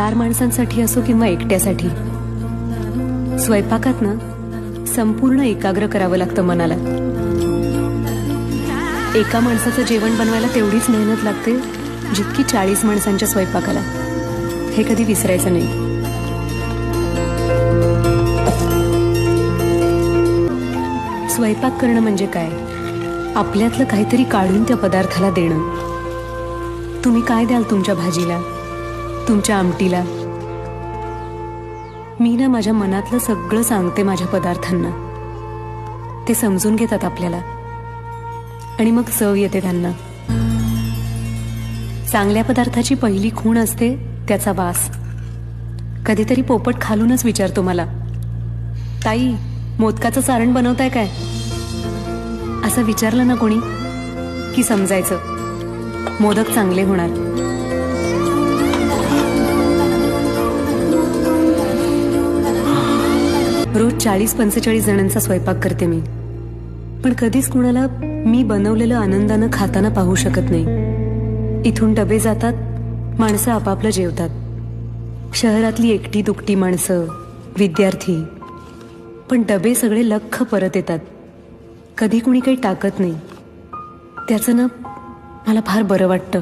चार माणसांसाठी असो किंवा एकट्यासाठी. स्वयंपाकात ना संपूर्ण एकाग्र करावं लागतं मनाला. एका माणसाचं जेवण बनवायला तेवढीच मेहनत लागते जितकी चाळीस माणसांच्या स्वयंपाकाला. हे कधी विसरायचं नाही. स्वयंपाक करणं म्हणजे काय? आपल्यातलं काहीतरी काढून त्या पदार्थाला देणं. तुम्ही काय द्याल तुमच्या भाजीला? तुमच्या आमटीला. मी ना माझ्या मनातलं सगळं सांगते माझ्या पदार्थांना. ते समजून घेतात आपल्याला. आणि मग चव येते त्यांना. चांगल्या पदार्थाची पहिली खूण असते त्याचा वास. कधीतरी पोपट खालूनच विचारतो मला ताई मोदकाचं सारण बनवताय काय? असं विचारलं ना कोणी की समजायचं. मोदक चांगले होणार. रोज चाळीस पंचेचाळीस जणांचा स्वयंपाक करते मी. पण कधीच कुणाला मी बनवलेलं आनंदानं खाताना पाहू शकत नाही. इथून डबे जातात माणसं आपापलं जेवतात. शहरातली एकटी दुकटी माणसं विद्यार्थी. पण डबे सगळे लख्ख परत येतात. कधी कुणी काही टाकत नाही. त्याचं ना मला फार बरं वाटतं.